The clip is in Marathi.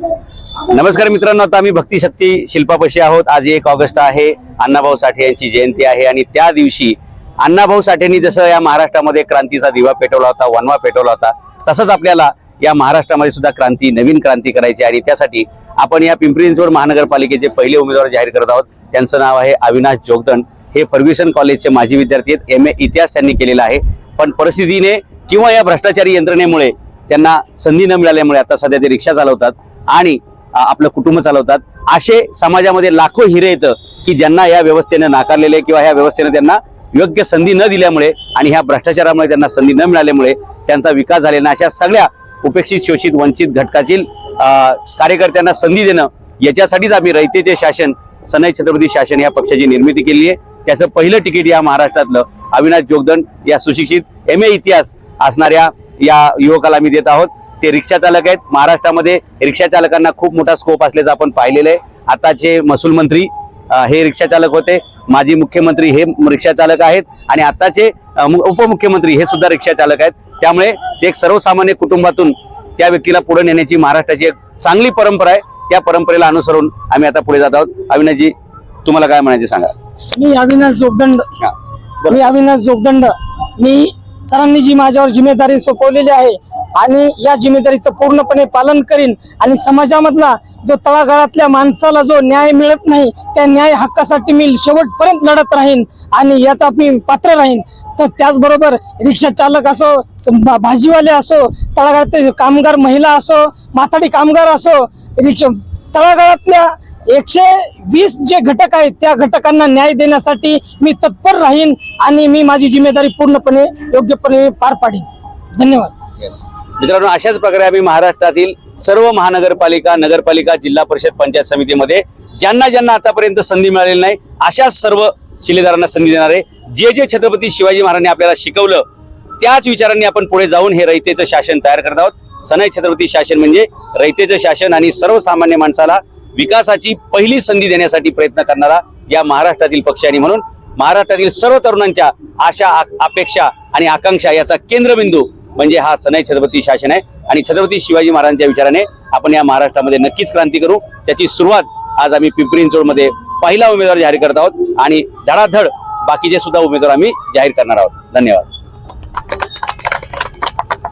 नमस्कार मित्रांनो आता आम्ही भक्तिशक्ती शिल्पापशी आहोत. आज एक ऑगस्ट आहे. अण्णाभाऊ साठे यांची जयंती आहे आणि त्या दिवशी अण्णाभाऊ साठेंनी जसं या महाराष्ट्रामध्ये क्रांतीचा दिवा पेटवला होता वनवा पेटवला होता तसंच आपल्याला या महाराष्ट्रामध्ये सुद्धा क्रांती नवीन क्रांती करायची आणि त्यासाठी आपण या पिंपरी चिंचवड महानगरपालिकेचे पहिले उमेदवार जाहीर करत आहोत. त्यांचं नाव आहे अविनाश जोगदंड हे फर्ग्युसन कॉलेजचे माजी विद्यार्थी आहेत. एम ए इतिहास त्यांनी केलेला आहे. पण परिस्थितीने किंवा या भ्रष्टाचारी यंत्रणेमुळे त्यांना संधी न मिळाल्यामुळे आता सध्या ते रिक्षा चालवतात. आणि आपलं कुटुंब चालवतात. असे समाजामध्ये लाखो हिरे येतं की ज्यांना या व्यवस्थेने नाकारलेले किंवा ह्या व्यवस्थेने त्यांना योग्य संधी न दिल्यामुळे आणि ह्या भ्रष्टाचारामुळे त्यांना संधी न मिळाल्यामुळे त्यांचा विकास झालेला अशा सगळ्या उपेक्षित शोषित वंचित घटकातील कार्यकर्त्यांना संधी देणं याच्यासाठीच आम्ही रयतेचे शासन सनई छत्रपती शासन या पक्षाची निर्मिती केली आहे. त्याचं पहिलं तिकीट या महाराष्ट्रातलं अविनाश जोगदंड या सुशिक्षित एम ए इतिहास असणाऱ्या या युवकाला आम्ही देत आहोत. ते रिक्षा चालक आहेत. महाराष्ट्रामध्ये रिक्षा चालकांना खूप मोठा स्कोप असल्याचं आपण पाहिलेलं आहे. आताचे महसूल मंत्री हे रिक्षा चालक होते. माजी मुख्यमंत्री हे रिक्षा चालक आहेत. आणि आताचे उपमुख्यमंत्री हे सुद्धा रिक्षा चालक आहेत. त्यामुळे एक सर्वसामान्य कुटुंबातून त्या व्यक्तीला पुढे नेण्याची महाराष्ट्राची एक चांगली परंपरा आहे. त्या परंपरेला अनुसरून आम्ही आता पुढे जात आहोत. अविनाशजी तुम्हाला काय म्हणायचे सांगा? मी अविनाश जोगदंड. मी अविनाश जोगदंड. मी सरांनी जी माझ्यावर जिम्मेदारी सोपवलेली आहे आणि या जिम्मेदारीचं पूर्णपणे पालन करीन आणि समाजामधला जो तळागाळातल्या माणसाला जो न्याय मिळत नाही त्या न्याय हक्कासाठी मी शेवटपर्यंत लढत राहीन आणि याचा मी पात्र राहीन. तर त्याचबरोबर रिक्षा चालक असो भाजीवाले असो तळागाळातले कामगार महिला असो माथाडी कामगार असो रिक्षा तळागाळातल्या एकशे वीस जे घटक आहेत त्या घटकांना न्याय देण्यासाठी मी तत्पर राहीन आणि मी माझी जिम्मेदारी पूर्णपणे योग्यपणे पार पाडीन. धन्यवाद. मित्रांनो अशाच प्रकारे आम्ही महाराष्ट्रातील सर्व महानगरपालिका नगरपालिका जिल्हा परिषद पंचायत समितीमध्ये ज्यांना ज्यांना आतापर्यंत संधी मिळालेली नाही अशाच सर्व शिलेदारांना संधी देणार आहे. जे जे छत्रपती शिवाजी महाराजांनी आपल्याला शिकवलं त्याच विचारांनी आपण पुढे जाऊन हे रयतेचं शासन तयार करत आहोत. सनई छत्रपती शासन म्हणजे रयतेचं शासन आणि सर्वसामान्य माणसाला विकासाची पहिली संधी देण्यासाठी प्रयत्न करणारा या महाराष्ट्रातील पक्ष आणि म्हणून महाराष्ट्रातील सर्व तरुणांच्या आशा अपेक्षा आणि आकांक्षा याचा केंद्रबिंदू म्हणजे हा सनई छत्रपती शासन आहे. आणि छत्रपती शिवाजी महाराजांच्या विचाराने आपण या महाराष्ट्रामध्ये नक्कीच क्रांती करू. त्याची सुरुवात आज आम्ही पिंपरींचोडमध्ये पहिला उमेदवार जाहीर करत आहोत. आणि धडाधड बाकीचे सुद्धा उमेदवार आम्ही जाहीर करणार आहोत. धन्यवाद.